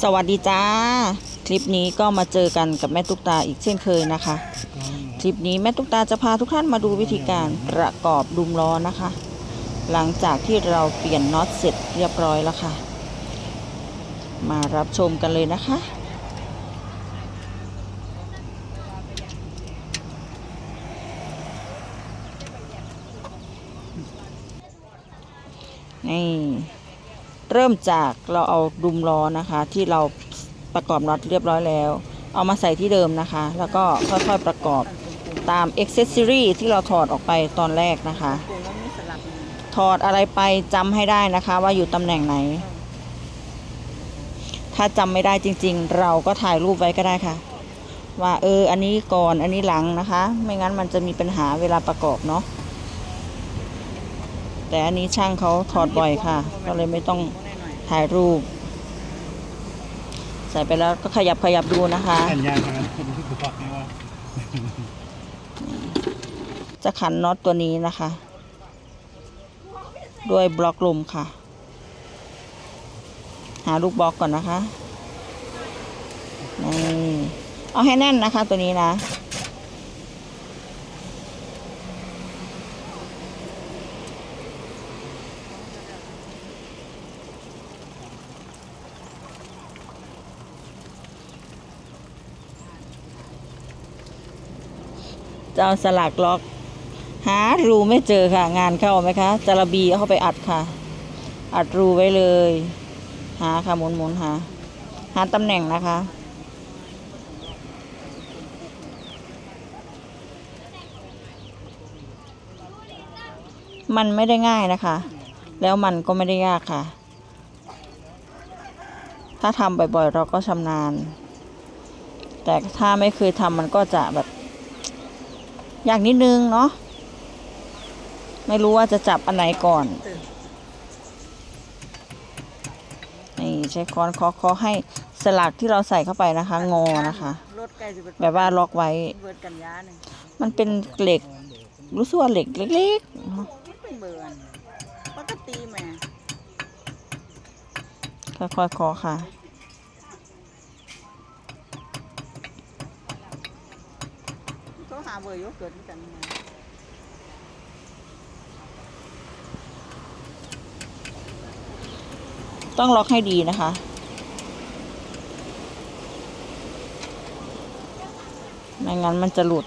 สวัสดีจ้า คลิปนี้ก็มาเจอกันกับแม่ตุ๊กตาอีกเช่นเคยนะคะ คลิปนี้แม่ตุ๊กตาจะพาทุกท่านมาดูวิธีการประกอบดุมล้อนะคะ หลังจากที่เราเปลี่ยนน็อตเสร็จเรียบร้อยแล้วค่ะ มารับชมกันเลยนะคะนี่ เริ่มจากเราเอาดุมล้อนะคะ ที่เราประกอบน็อตเรียบร้อยแล้ว เอามาใส่ที่เดิมนะคะ แล้วก็ค่อยๆประกอบตามอ็กเซสซอรี่ที่เราถอดออกไปตอนแรกนะคะ ถอดอะไรไปจำให้ได้นะคะ ว่าอยู่ตำแหน่งไหน ถ้าจำไม่ได้จริง ๆ เราก็ถ่ายรูปไว้ก็ได้ค่ะ ว่าเออ อันนี้ก่อนอันนี้หลังนะคะ ไม่งั้นมันจะมีปัญหาเวลาประกอบเนาะแต่อันนี้ช่างเขาถอดบ่อยค่ะ ก็เลยไม่ต้อง ถ่ายรูป ใส่ไปแล้วก็ขยับขยับดูนะคะแผ่นยางทางนั้นผมรู้สึกบอกนี่ว่าจะขันน็อตตัวนี้นะคะ ด้วยบล็อกลมค่ะ หาลูกบล็อกก่อนนะคะนี่เอาให้แน่นนะคะตัวนี้นะ จะเอาสลักล็อก หารูไม่เจอค่ะ งานเข้าไหมคะจระบีเข้าไปอัดค่ะ อัดรูไว้เลย หาค่ะหมุนหมุนหาหาตำแหน่งนะคะ มันไม่ได้ง่ายนะคะ แล้วมันก็ไม่ได้ยากค่ะ ถ้าทำบ่อยๆ เราก็ชำนาญ แต่ถ้าไม่เคยทำมันก็จะแบบ ยากนิดนึงเนาะไม่รู้ว่าจะจับอันไหนก่อนนี่ใช้ค้อนเคาะเคาะให้สลักที่เราใส่เข้าไปนะคะ งอนะคะรถใกล้จะเป็นแบบว่าล็อกไว้เบิดกันยาหนึ่งมันเป็นเหล็ก รู้สึกว่าเหล็กเล็กๆเนอะมันเป็นเบิร์นปกติแหม่ค่อยๆเคาะค่ะ เขา หาเบอร์โยเกิร์ตกันไงต้องล็อกให้ดีนะคะ ไม่งั้นมันจะหลุด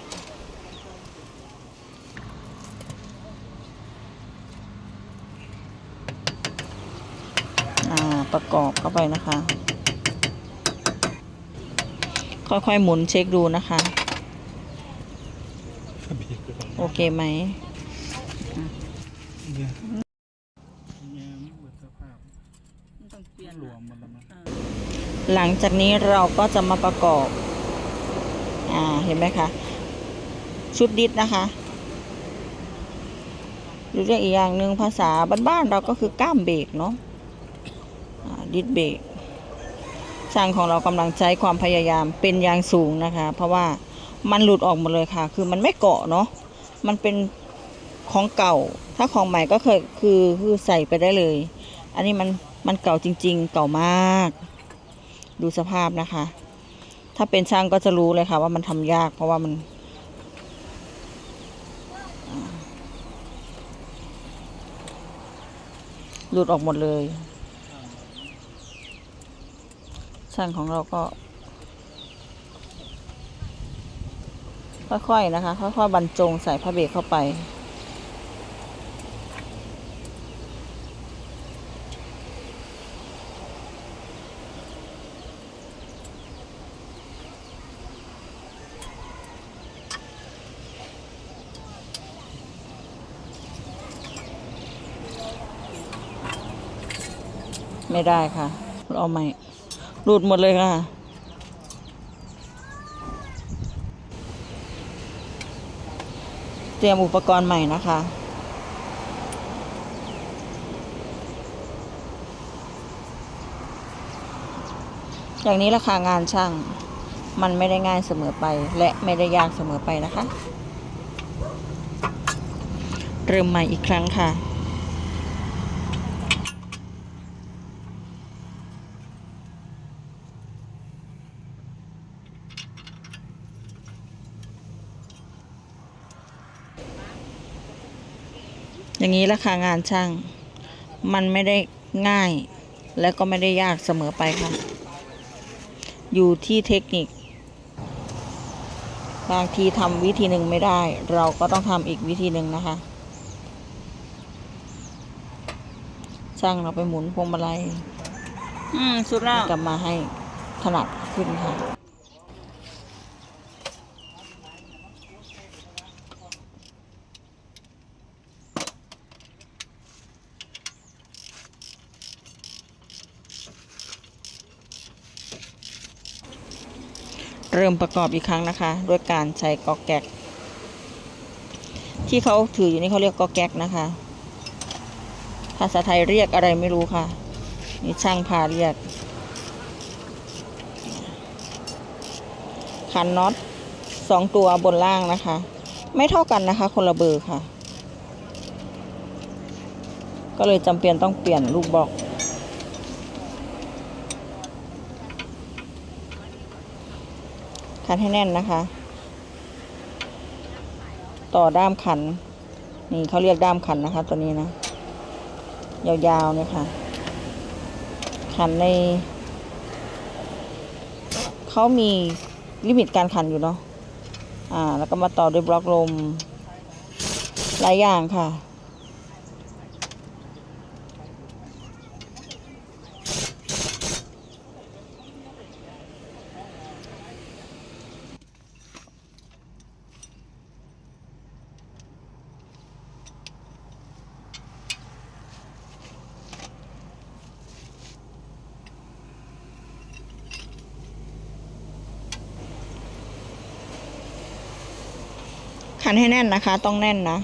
อ่า ประกอบเข้าไปนะคะ ค่อยๆหมุนเช็คดูนะคะ บีบไปก่อน โอ เคไหมเนี่ยเนี่ยมันเบิดสภาพมันต้องเปลี่ยนรวมมันแล้วมั้งหลังจากนี้เราก็จะมาประกอบ อ่า เห็นไหมคะ ชุดดิสนะคะหรือเรียกอีกอย่างหนึ่งภาษาบ้านๆเราก็คือก้ามเบรกเนาะอ่าดิสเบรกช่างของเรากำลังใช้ความพยายามเป็นอย่างสูงนะคะ เพราะว่ามันหลุดออกหมดเลยค่ะ คือมันไม่เกาะเนาะ มันเป็นของเก่า ถ้าของใหม่ก็เคยคือคือใส่ไปได้เลย อันนี้มันมันเก่าจริง ๆ เก่ามาก ดูสภาพนะคะ ถ้าเป็นช่างก็จะรู้เลยค่ะ ว่ามันทำยาก เพราะว่ามัน หลุดออกหมดเลย ช่างของเราก็ ค่อยๆนะคะ ค่อยๆบรรจงใส่ผ้าเบรกเข้าไป ไม่ได้ค่ะ เอาใหม่หลุดหมดเลยค่ะ เตรียมอุปกรณ์ใหม่นะคะ อย่างนี้ราคางานช่าง มันไม่ได้ง่ายเสมอไป และไม่ได้ยากเสมอไปนะคะ เริ่มใหม่อีกครั้งค่ะ อย่างนี้ราคางานช่าง มันไม่ได้ง่ายและก็ไม่ได้ยากเสมอไปค่ะ อยู่ที่เทคนิค บางทีทำวิธีหนึ่งไม่ได้ เราก็ต้องทำอีกวิธีหนึ่งนะคะ ช่างเราไปหมุนพวงมาลัยอืม สุดแล้วกลับมาให้ถนัดขึ้นค่ะ เริ่มประกอบอีกครั้งนะคะ ด้วยการใช้กอกแก๊ก ที่เขาถืออยู่นี่เขาเรียกกอกแก๊กนะคะ ภาษาไทยเรียกอะไรไม่รู้ค่ะ นี่ช่างพาเรียกขันน็อตสองตัวบนล่างนะคะ ไม่เท่ากันนะคะ คนละเบอร์ค่ะ ก็เลยจำเป็นต้องเปลี่ยนลูกบอก ขันให้แน่นนะคะ ต่อด้ามขัน นี่เขาเรียกด้ามขันนะคะ ตัวนี้นะ ยาวๆเนี่ยค่ะ ขันใน เขามีลิมิตการขันอยู่เนาะ อ่า แล้วก็มาต่อด้วยบล็อกลม หลายอย่างค่ะ ขันให้แน่นนะคะ ต้องแน่นนะ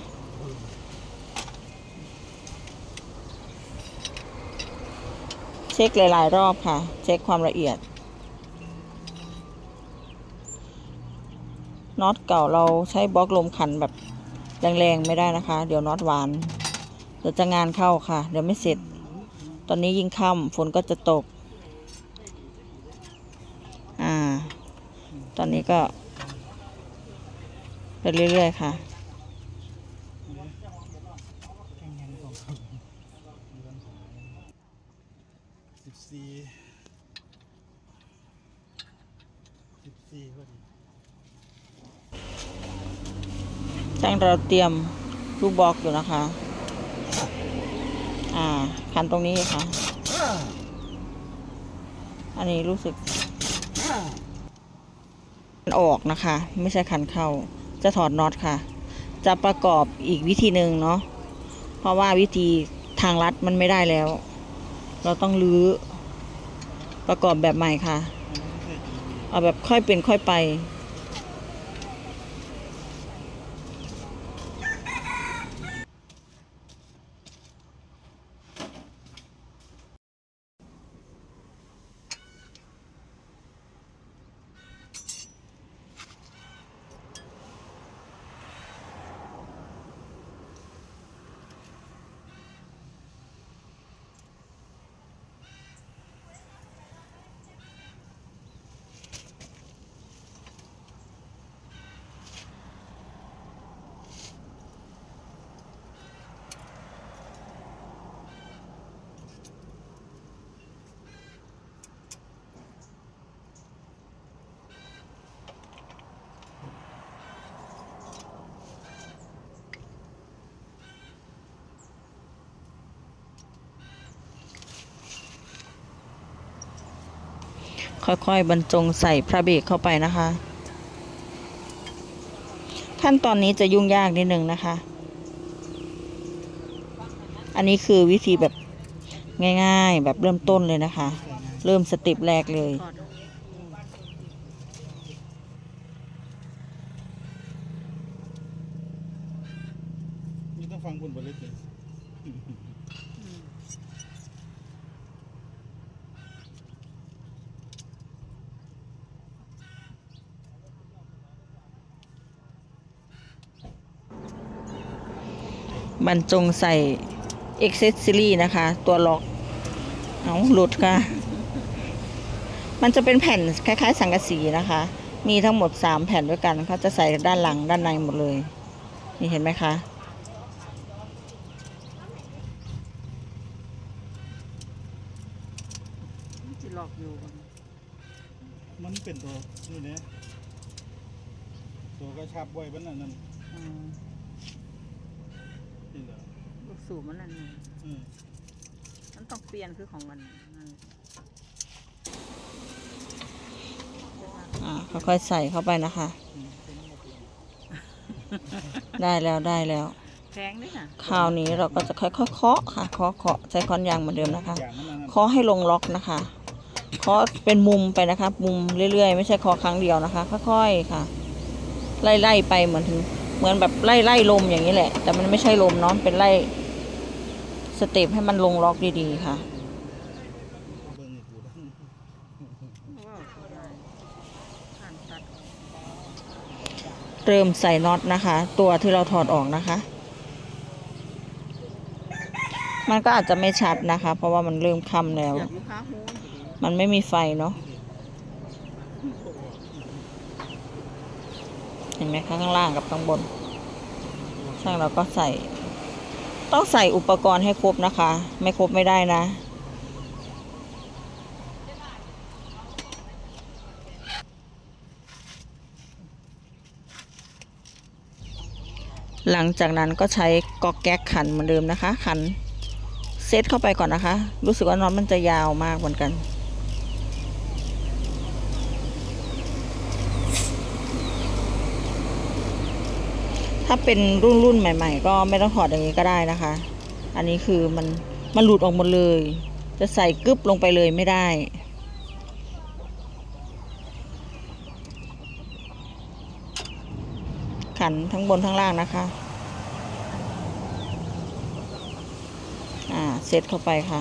เช็คหลาย ๆ รอบค่ะ เช็คความละเอียดน็อตเก่าเราใช้บล็อกลมขันแบบแรงๆไม่ได้นะคะ เดี๋ยวน็อตหวานเดี๋ยวจะงานเข้าค่ะ เดี๋ยวไม่เสร็จ ตอนนี้ยิ่งค่ำฝนก็จะตก อ่า ตอนนี้ก็ ไปเรื่อย ๆ ค่ะแข่งยังของเขาสิบสี่สิบสี่พอดีช่างเราเตรียมลูกบล็อกอยู่นะคะ อ่าคันตรงนี้ค่ะ อันนี้รู้สึกมันออกนะคะ ไม่ใช่คันเข้า จะถอดน็อตค่ะ จะประกอบอีกวิธีหนึ่งเนาะเพราะว่าวิธีทางลัดมันไม่ได้แล้ว เราต้องรื้อประกอบแบบใหม่ค่ะ เอาแบบค่อยเป็นค่อยไป ค่อยๆ บรรจงใส่พระเบรกเข้าไปนะคะ ขั้นตอนนี้จะยุ่งยากนิดนึงนะคะ อันนี้คือวิธีแบบง่ายๆ แบบเริ่มต้นเลยนะคะ เริ่มสเต็ปแรกเลย บรรจงใส่เอ็กเซสซิลี่นะคะ ตัวล็อก เอาหลุดค่ะ มันจะเป็นแผ่นคล้ายๆ สังกะสีนะคะ มีทั้งหมดสามแผ่นด้วยกันเขาจะใส่ด้านหลังด้านในหมดเลย นี่เห็นไหมคะมันเป็นตัวนี่เนี่ยตัวกระชับไว้บ้านนั่นนั่น นี่เหรอลูกสูบมันนั่นนี่อืมมันต้องเปลี่ยนคือของมันนั่นอ่าค่อยๆใส่เข้าไปนะคะอืมเป็นหมดเลยได้แล้วได้แล้ว แพงด้วยน่ะคราวนี้เราก็จะค่อยๆเคาะค่ะเคาะเคาะใช้ค้อนยางเหมือนเดิมนะคะอย่างนั้นนั่นเคาะให้ลงล็อกนะคะเคาะเป็นมุมไปนะคะ มุมเรื่อยๆ ไม่ใช่เคาะครั้งเดียวนะคะ ค่อยๆค่ะ ไล่ๆไปเหมือนถึง เหมือนแบบไล่ไล่ลมอย่างนี้แหละ แต่มันไม่ใช่ลมเนาะเป็นไล่สเต็ปให้มันลงล็อกดีๆค่ะเบิ่งนี่กูได้ว้าวได้ผ่านตัดเริ่มใส่น็อตนะคะ ตัวที่เราถอดออกนะคะ มันก็อาจจะไม่ชัดนะคะ เพราะว่ามันเริ่มค่ำแล้วอยากลูกค้าหูมันไม่มีไฟเนาะ ห็นไหมคะข้างล่างกับข้างบน ช่างเราก็ใส่ ต้องใส่อุปกรณ์ให้ครบนะคะ ไม่ครบไม่ได้นะ หลังจากนั้นก็ใช้ก๊อกแก๊กขันเหมือนเดิมนะคะ ขันเซตเข้าไปก่อนนะคะ รู้สึกว่าน็อตมันจะยาวมากเหมือนกัน ถ้าเป็นรุ่นรุ่นใหม่ ๆ ก็ไม่ต้องถอดอย่างนี้ก็ได้นะคะ อันนี้คือมันมันหลุดออกหมดเลย จะใส่กึบลงไปเลยไม่ได้ ขันทั้งบนทั้งล่างนะคะ อ่าเซตเข้าไปค่ะ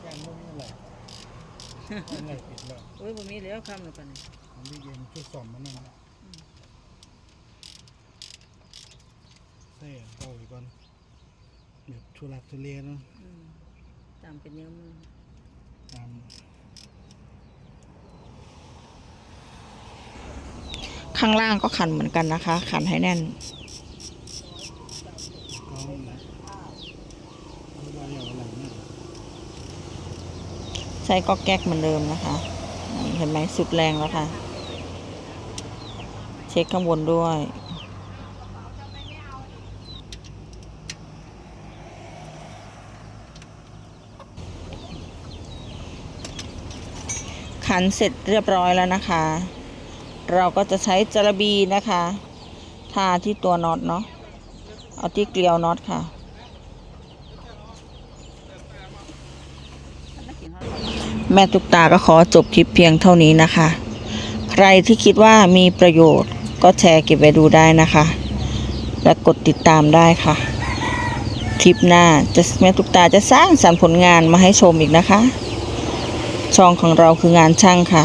แกนไม่มีอะไรอะไรปิดแล้ว โอ้ยบ่มีแล้วคำหนึ่งปานนี้มันมีเย็นชุดสอมมันนั่นใส่เต้าอีกก่อนแบบทุลักทุเลเนาะอืมตามเป็นเนื้อมือตามข้างล่างก็ขันเหมือนกันนะคะ ขันให้แน่นกล้องนะเอาไว้เอาอะไรเนี่ยใช้ก๊อกแก๊กเหมือนเดิมนะคะนี่ เห็นไหมสุดแรงแล้วค่ะ เช็คข้างบนด้วย ขันเสร็จเรียบร้อยแล้วนะคะ เราก็จะใช้จระบีนะคะ ทาที่ตัวน็อตเนาะเอาที่เกลียวน็อตค่ะ อันนั้นกินฮอด แม่ตุกตาก็ขอจบคลิปเพียงเท่านี้นะคะ ใครที่คิดว่ามีประโยชน์ก็แชร์เก็บไว้ดูได้นะคะ และกดติดตามได้ค่ะคลิปหน้าจะแม่ตุกตาจะสร้างสรรค์ผลงานมาให้ชมอีกนะคะ ช่องของเราคืองานช่างค่ะ